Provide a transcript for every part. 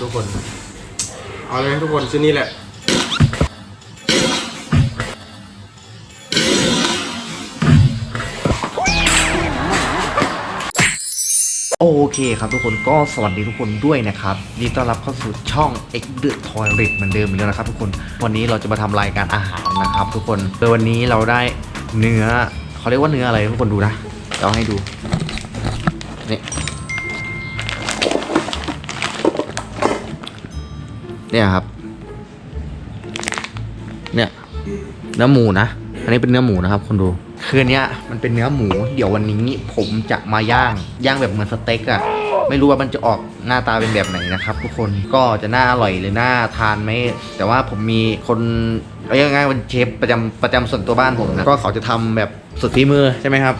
ทุกคน เอาเลยทุกคนชิ้นนี้แหละ โอเคครับทุกคนก็สวัสดีทุกคนด้วยนะครับยินดีต้อนรับเข้าสู่ช่อง X The Toilet เหมือนเดิมอีกแล้วนะครับทุกคนวันนี้เราจะมาทำรายการอาหารนะครับ ทุกคนโดยวันนี้เราได้เนื้อเขาเรียกว่าเนื้ออะไรทุกคนดูนะเดี๋ยวเอาให้ดูนี่ เนี่ยครับ เนี่ย เนื้อหมูนะ อันนี้เป็นเนื้อหมูนะครับคนดูคืออนเนี้ยมันเป็นเนื้อหมู เดี๋ยววันนี้ผมจะมาย่าง ย่างแบบเหมือนสเต็กอะ่ะไม่รู้ว่ามันจะออกหน้าตาเป็นแบบไหนนะครับ ทุกคนก็จะน่าอร่อยหรือน่าทานไหมแต่ว่าผมมีคนเอาง่ายๆเป็นเชฟประจำประจำส่วนตัวบ้านผมนะก็เขาจะทำแบบสุดฝีมือใช่ไหมครับ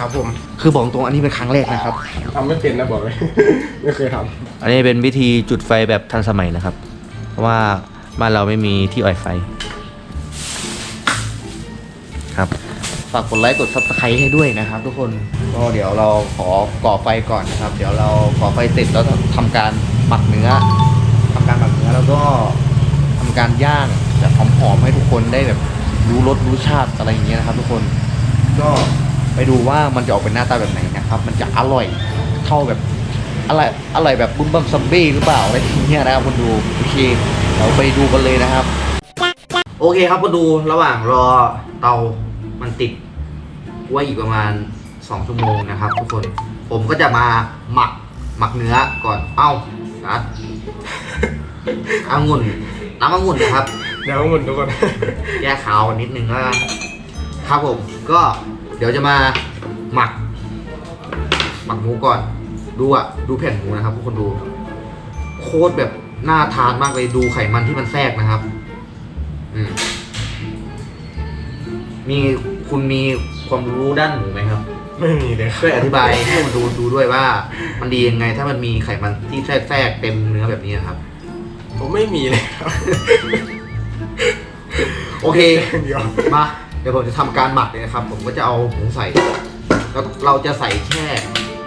ครับผม คือบอกตรงอันนี้เป็นครั้งแรกนะครับ ทำไม่เป็นนะบอกเลย ไม่เคยทอันนี้เป็นวิธีจุดไฟแบบทันสมัยนะครับ เพราะว่าบ้านเราไม่มีที่อ่อยไฟ ครับ ฝากกดไลค์กดซับสไครต์ให้ด้วยนะครับ ทุกคน ก็เดี๋ยวเราขอก่อไฟก่อนนะครับ เดี๋ยวเราก่อไฟเสร็จแล้วทำการหมักเนื้อทำการหมักเนื้อแล้วก็ทำการย่างแบบหอมๆให้ทุกคนได้แบบรู้รสรู้ชาติอะไรอย่างเงี้ยนะครับ ทุกคน ก็ ไปดูว่ามันจะออกเป็นหน้าตาแบบไหนนะครับ มันจะอร่อยเท่าแบบอะไรอร่อยแบบบุ้มบัมซัมบี้หรือเปล่าอะไรอย่างเงี้ยนะครับคุณดูโอเคเราไปดูกันเลยนะครับ โอเคครับคุณดูระหว่างรอเตามันติดไว้อีกประมาณ 2 ชั่วโมงนะครับ ทุกคนผมก็จะมาหมักหมักเนื้อก่อนเอ้านัดองุ่นน้ำองุ่นนะครับำเดี๋ยวหมุนทุกคนแยกขาวนิดนึงแล้วกันครับผมก็ เดี๋ยวจะมาหมัก หมักหมูก่อน ดูอะดูแผ่นหมูนะครับทุกคนดู โคตรแบบน่าทานมากเลยดูไขมันที่มันแทรกนะครับ อืมมีคุณมีความรู้ด้านหมูไหมครับ ไม่มีเลยช่วยอธิบายให้มันดูดูด้วยว่า มันดียังไง ถ้ามันมีไขมันที่แทรกแทรกเต็มเนื้อแบบนี้นะครับ ผมไม่มีเลยครับโอเค เดี๋ยว มา เดี๋ยวผมจะทำการหมักเลยนะครับ ผมก็จะเอาหมูใส่ แล้วเราจะใส่แค่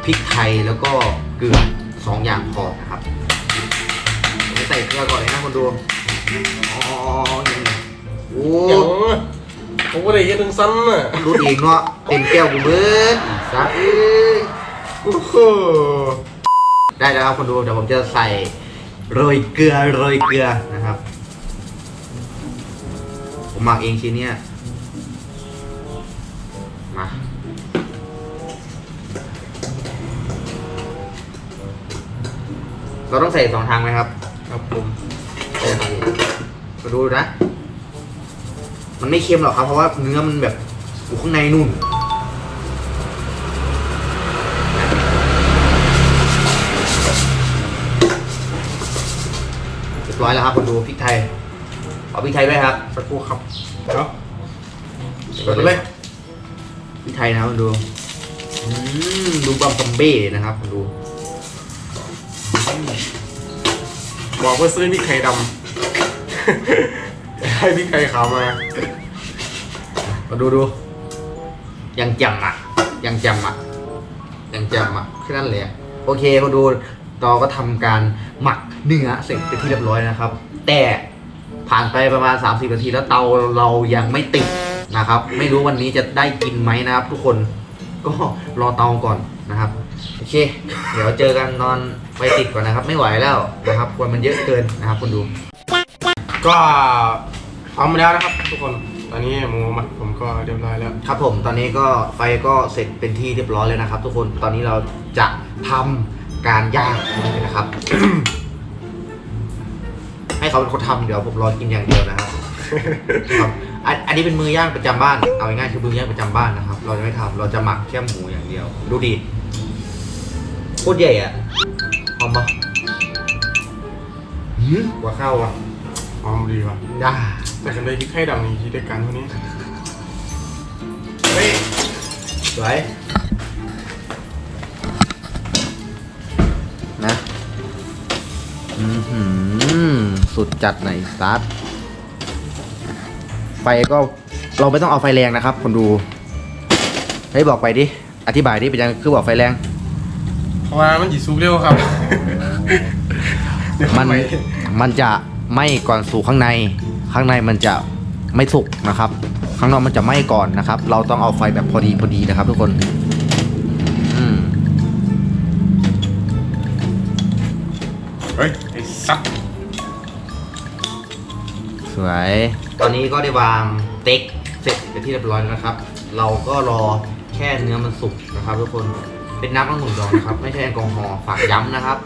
พริกไทยแล้วก็เกลือสองอย่างพอนะครับผมจะใส่เกลือก่อนเลยนะคนดูอ๋ออย่างนี้โอ้เดี๋ยวผมก็เลยเฮ็ดถึงสั้นน่ะรู้เองเนาะเต็มแก้วกูเบิร์ดซะเอ้ยโอ้โหได้แล้วครับคนดูเดี๋ยวผมจะใส่โรยเกลือโรยเกลือนะครับ ผมหมักเองชิ้นเนี้ย เราต้องใส่สองทางไหมครับ ครับผมใส่ทางมาดูนะ มันไม่เค็มหรอกครับ เพราะว่าเนื้อมันแบบอยู่ข้างในนุ่นเรียบร้อยแล้วครับคนดูพริกไทยเอาพริกไทยด้วยครับสักครู่ครับเดี๋ยวเปิดไปเลยพริกไทยนะครับคนดูอืมดูบัมซัมเบ้นะครับคนดู บอกว่าซื้อพริกไทยดำ ให้พริกไทยขาวมา มาดูดูยังจำอะ ยังจำอะ ยังจำอะแค่นั้นเลยโอเคมาดูต่อก็ทำการหมักเนื้อเสร็จเป็นที่เรียบร้อยนะครับ แต่ผ่านไปประมาณ 30นาทีแล้วเตาเรายังไม่ติดนะครับ ไม่รู้วันนี้จะได้กินไหมนะครับ ทุกคนก็รอเตาก่อนนะครับ โอเค เดี๋ยวเจอกันตอน ไฟติดก่อนนะครับ ไม่ไหวแล้วนะครับควนมันเยอะเกินนะครับคุณดู ก็พร้อมแล้วนะครับ ทุกคนตอนนี้หมูหมักผมก็เรียบร้อยแล้ว ครับผมตอนนี้ก็ไฟก็เสร็จเป็นที่เรียบร้อยเลยนะครับ ทุกคนตอนนี้เราจะทำการย่างเลยนะครับ ให้เขาเป็นคนทำเดี๋ยวผมรอกินอย่างเดียวนะครับ ครับอันอันนี้เป็นมือย่างประจำบ้าน เอาง่ายๆคือมือย่างประจำบ้านนะครับ เราจะไม่ทำเราจะหมักแค่หมูอย่างเดียว ดูดิโคตรใหญ่อะหอม ปะหืมกว่าข้าวอะหอมดีว่ะย่าแต่กันได้พริกไทยดำนี่ที่ได้กันวันนี้เฮ้ยสวยนะอือหือสุดจัดไหนซัดไฟก็เราไม่ต้องเอาไฟแรงนะครับ คนดูเฮ้ยบอกไปดิ อธิบายดิเป็นยังคือบอกไฟแรงเพ ราะว่ามันจีซุกเร็วครับเดี๋ยวมันไปมันจะไหม้ก่อนสู่ข้างใน ข้างในมันจะไม่สุกนะครับ ข้างนอกมันจะไหม้ก่อนนะครับ เราต้องเอาไฟแบบพอดีพอดีนะครับ ทุกคนอืมเฮ้ยไอ้สัตว์สวย ตอนนี้ก็ได้วางเต็กเสร็จเป็นที่เรียบร้อยแล้วนะครับ เราก็รอแค่เนื้อมันสุกนะครับ ทุกคน เป็นน้ำองุ่นดองนะครับ ไม่ใช่แอลกอฮอล์ฝากย้ำนะครับ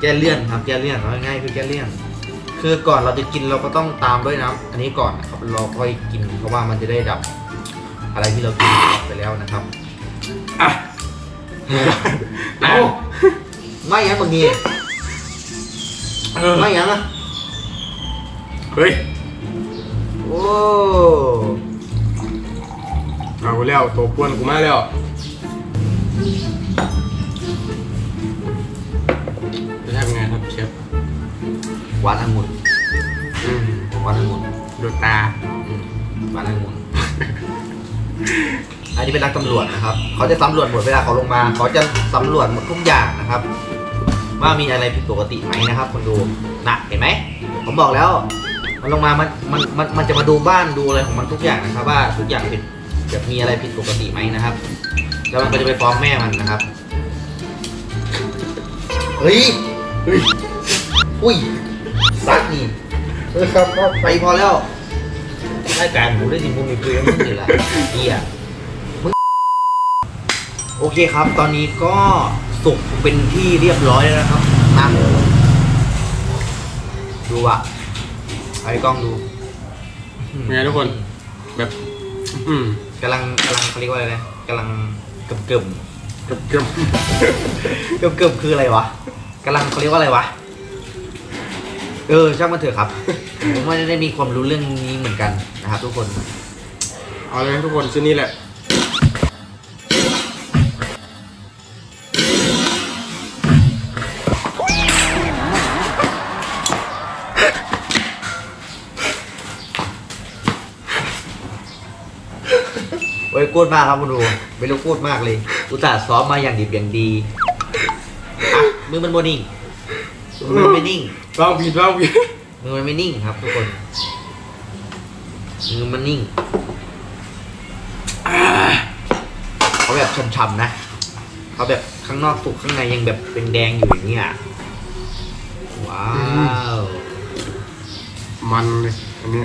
แก้เลี่ยนครับแก้เลี่ยนเอาง่ายๆคือแก้เลี่ยน คือก่อนเราจะกินเราก็ต้องตามด้วยน้ำอันนี้ก่อนนะครับเราค่อยกินเพราะว่ามันจะได้ดับ อะไรที่เรากินไปแล้วนะครับอะเอาไม่ยังบางทีไม่ยังอะ เฮ้ย โอ้เอาแล้วตัวป้วนกูมาแล้วจะทำไงครับเชฟหวานองุ่นอืมหวานองุ่นดูตาอืมหวานองุ่นอันนี้เป็นนักตำรวจนะครับ เขาจะสำรวจหมดเวลาเขาลงมา เขาจะสำรวจหมดทุกอย่างนะครับ ว่ามีอะไรผิดปกติไหมนะครับคนดูนะเห็นไหม ผมบอกแล้ว มันลงมา มัน มัน มันมันจะมาดูบ้านดูอะไรของมันทุกอย่างนะครับ ว่าทุกอย่างผิดแบบมีอะไรผิดปกติไหมนะครับ แล้วมันก็จะไปฟ้องแม่มันนะครับ เฮ้ยเฮ้ยอุ้ยซักนี่เออครับก็ไปพอแล้วรายการผมได้ยินผมมีคุยกับมึงนี่แหละเฮียมึงโอเคครับ ตอนนี้ก็สุกเป็นที่เรียบร้อยแล้วนะครับน้ำดูอะ ไอ้กล้องดูเป็นไงทุกคน แบบ อืมกำลังกำลังเขาเรียกว่าอะไรนะกำลังเกิมเกิมเกือบเกือบเกิมเกิมคืออะไรวะกำลังเขาเรียกว่าอะไรวะ เออช่างมันเถอะครับ ผมไม่ได้มีความรู้เรื่องนี้เหมือนกันนะครับทุกคน เอาเลยทุกคนชิ้นนี้แหละ เว้ยกูดมากครับคุณดูไม่รู้กูดมากเลยอุตส่าห์ซ้อมมาอย่างดีอย่างดีอะมือมันโมนิ่งมือมันไม่นิ่งลองผิดลองผิดมือมันไม่นิ่งครับทุกคนมือมันนิ่งเขาแบบช่ำๆนะเขาแบบข้างนอกสุกข้างในยังแบบเป็นแดงอยู่อย่างเงี้ยว้าวมันเลยอันนี้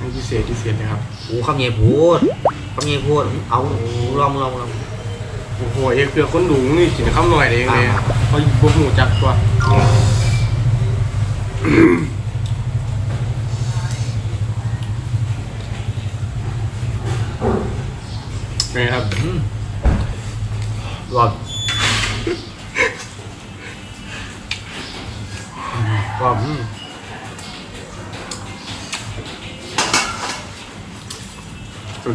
อืมไม่พิเศษพิเศษนะครับโอ้คำเยพูดคำเยพูดเอาลองลองลองโอ้โหเอเกลือคนดูนี่กินข้าวหน่อยเองเลยอ่าเขาบวกหมูจับตัว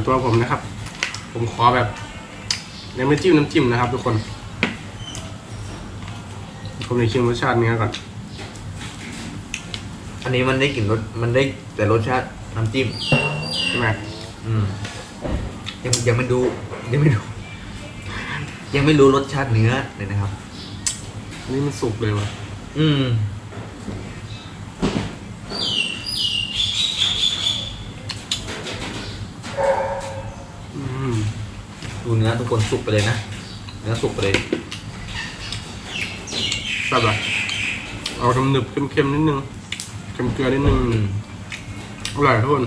ตัวผมนะครับ ผมขอแบบยังไม่จิ้มน้ำจิ้มนะครับ ทุกคน ผมจะชิมรสชาติเนื้อก่อน อันนี้มันได้กลิ่นรสมันได้แต่รสชาติน้ำจิ้ม ใช่ไหมอืม ยังยังไม่ดูยังไม่ดู ยังไม่รู้รสชาติเนื้อเลยนะครับ อันนี้มันสุกเลยว่ะ อืม อืม ดูเนื้อ ทุกคนสุกไปเลยนะเนื้อสุกไปเลยแบบไรเอาทำหนึบเค็มๆนิดนึงเค็มเกลือนิดนึงอืมอร่อยทุกคน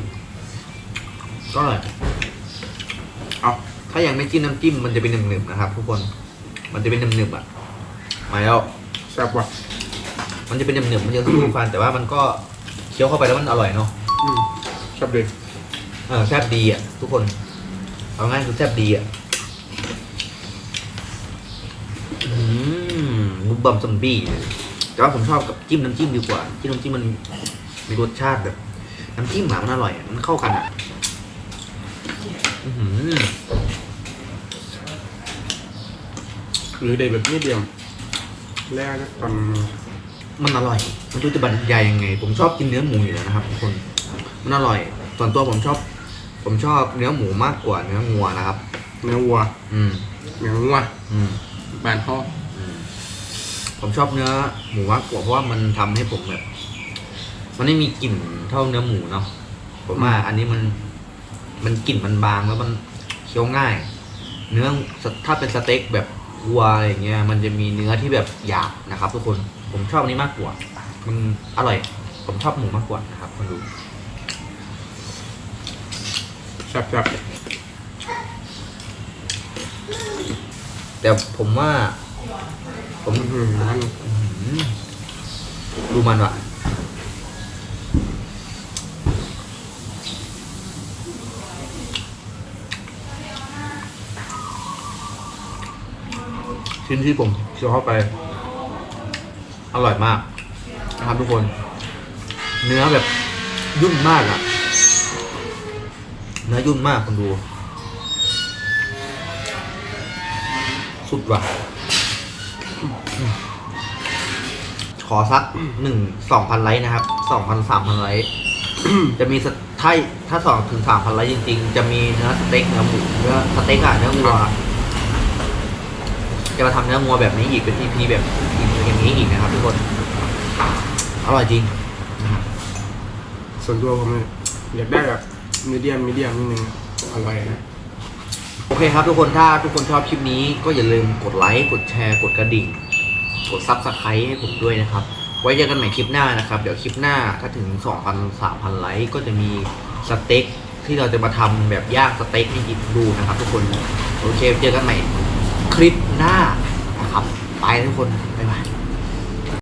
ก็อร่อยเอาถ้ายังไม่จิ้มน้ำจิ้มมันจะเป็นหนึบๆนะครับ ทุกคนมันจะเป็นหนึบๆอะมาแล้วแซ่บว่ะมันจะเป็นหนึบๆมันจะสู้ฟันแต่ว่ามันก็เคี้ยวเข้าไปแล้วมันอร่อยเนาะอืมแซ่บเลยเออแซ่บดีอะทุกคนเอาง่ายคือแซ่บดีอะ อืม บุบบัมซอมบี้แต่ว่าผมชอบกับจิ้มน้ำจิ้มดีกว่าจิ้มน้ำจิ้มมันมีรสชาติแบบ น้ำจิ้มหมามันอร่อยอะมันเข้ากันอะอื้อหือหรือเด็ดแบบนี้เดียมแรกตอนมันอร่อยมันรู้จะบรรยายยังไง ผมชอบกินเนื้อหมูอยู่แล้วนะครับทุกคนมันอร่อยส่วนตัวผมชอบ ผมชอบเนื้อหมูมากกว่าเนื้องัวนะครับ เนื้อวัว อืมเนื้องัว อืมบานพ่ออืม ผมชอบเนื้อหมูมากกว่าเพราะว่ามันทำให้ผมแบบ มันไม่มีกลิ่นเท่าเนื้อหมูเนาะผมว่าอันนี้มันมันกลิ่นมันบางแล้วมันเคี้ยวง่าย เนื้อถ้าเป็นสเต็กแบบวัวอะไรอย่างเงี้ยมันจะมีเนื้อที่แบบหยาบนะครับทุกคนผมชอบอันนี้มากกว่า มันอร่อย ผมชอบหมูมากกว่านะครับคนดูแซ่บแต่ผมว่า ผมหือมันดูมันว่ะชิ้นที่ผมเคี้ยวเข้าไป อร่อยมากนะครับทุกคน เนื้อแบบยุ่นมากอะเนื้อยุ่นมากคนดู สุดว่ะ ขอสักหนึ่งสองพันไลค์นะครับสองพันสามพันไลค์ จะมีสถ้าถ้าสองถึงสามพันไลค์จริง ๆ จะมีเนื้อสเต็กเนื้อหมูเนื้อสเต็กอะเนื้อวัวจะมาทำเนื้องัวแบบนี้อีกเป็น EP แบบอย่างนี้อีกนะครับทุกคนอร่อยจริง ส่วนตัวผมเนี่ยอยากได้แบบมีเดียมมีเดียมนิดนึงอร่อยนะโอเคครับทุกคนถ้าทุกคนชอบคลิปนี้ก็อย่าลืมกดไลค์กดแชร์กดกระดิ่ง กดซับสไครต์ให้ผมด้วยนะครับ ไว้เจอกันใหม่คลิปหน้านะครับ เดี๋ยวคลิปหน้าถ้าถึง 2,000 3,000 ไลค์ก็จะมีสเต็กที่เราจะมาทำแบบย่างสเต็กให้กินดูนะครับ ทุกคนโอเคเจอกันใหม่คลิปหน้านะครับไปทุกคนบ๊ายบาย